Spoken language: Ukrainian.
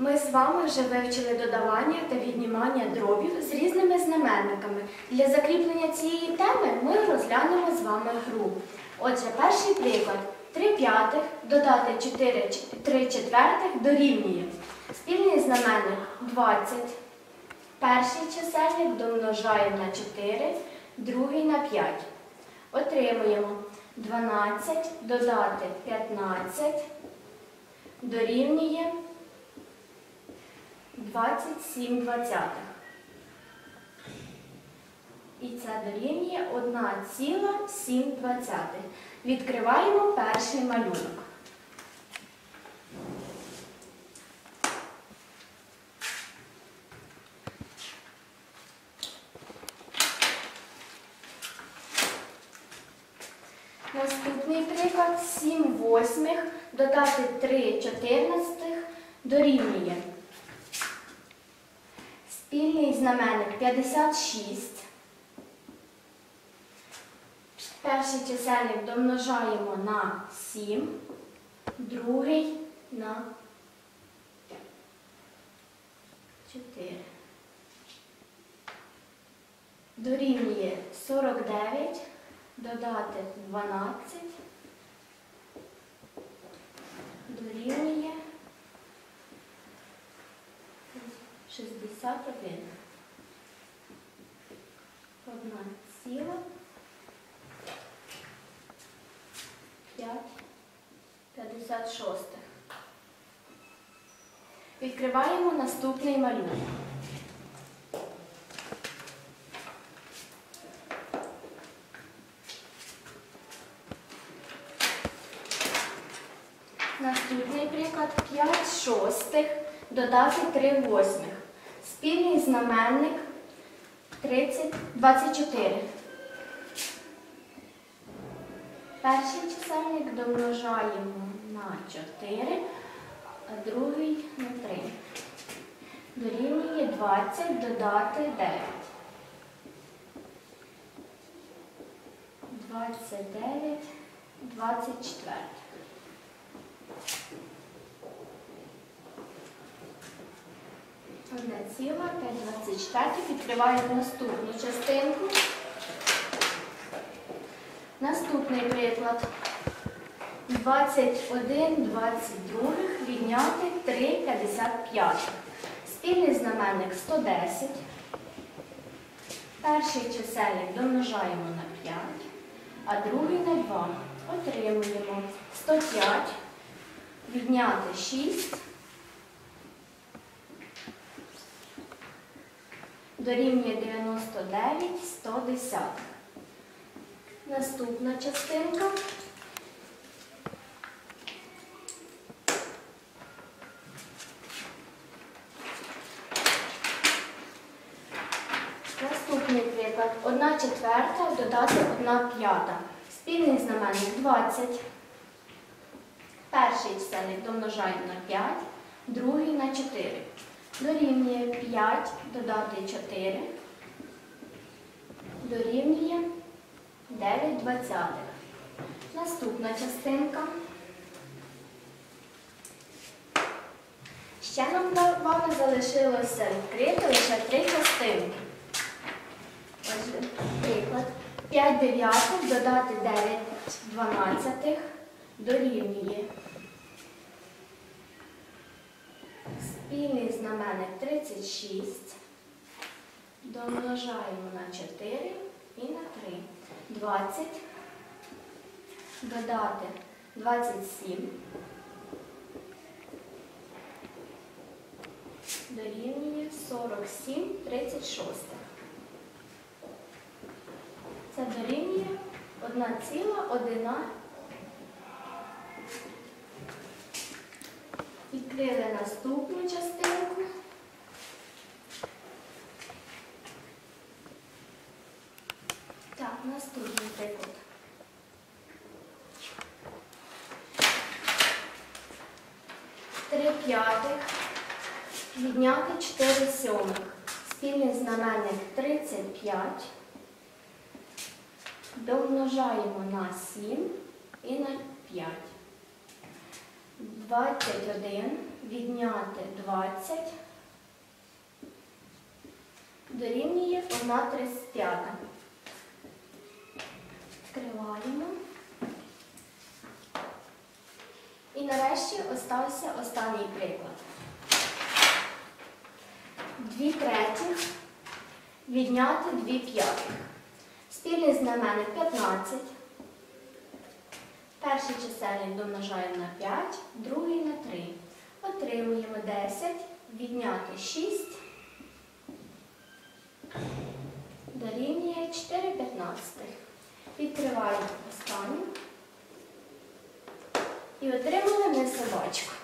Ми з вами вже вивчили додавання та віднімання дробів з різними знаменниками. Для закріплення цієї теми ми розглянемо з вами гру. Отже, перший приклад. 3 п'ятих додати 4, 3 четвертих дорівнює. Спільний знаменник 20. Перший чисельник домножаємо на 4, другий на 5. Отримуємо 12 додати 15 дорівнює 27 двадцятих. І це дорівнює 1,7 двадцятих. Відкриваємо перший малюнок. Наступний приклад 7 восьмих додати 3 чотирнадцятих дорівнює. Спільний знаменник 56. Перший чисельник домножаємо на 7, другий на 4. Дорівнює 49, додати 12, дорівнює 61. Одна ціла. 5, 56. Відкриваємо наступний малюнок. Наступний приклад 5 шостих додати 3 восьмих. Спільний знаменник 30, 24. Перший чисельник домножаємо на 4, а другий на 3. Дорівнює 20 додати 9. 29, 24. Одна ціла, 5, 24. Відкриваємо наступну частинку. Наступний приклад. 21, 22 відняти 3, 55. Спільний знаменник 110. Перший чисельник домножаємо на 5, а другий на 2. Отримуємо 105, відняти 6. Дорівнює 99, 110. Наступна частинка. Наступний приклад. 1 четверта додати 1 п'ята. Спільний знаменник 20. Перший чисельник домножаємо на 5, другий на 4. Дорівнює 5 додати 4. Дорівнює 9 двадцятих. Наступна частинка. Ще нам вами залишилося відкрити лише три частинки. Отже, приклад. 5 дев'ятих додати 9 дванадцятих дорівнює. Спільний знаменник 36. Домножаємо на 4 і на 3. 20. Додати 27. Дорівнює 47, 36. Це дорівнює 1 Відкрили наступну частинку. Так, наступний приклад. Три п'ятих відняти 4 сьомих. Спільний знаменник 35. Домножаємо на 7 і на 5. 21 відняти 20 дорівнює 1 35. Відкриваємо. І нарешті остався останній приклад. 2 третіх відняти 2 п'ятих. Спільний знаменник 15. Перший чисельник домножаємо на 5, другий на 3. Отримуємо 10, відняти 6, дорівнює 4 п'ятнадцятих. Відкриваємо останню. І отримали ми собачку.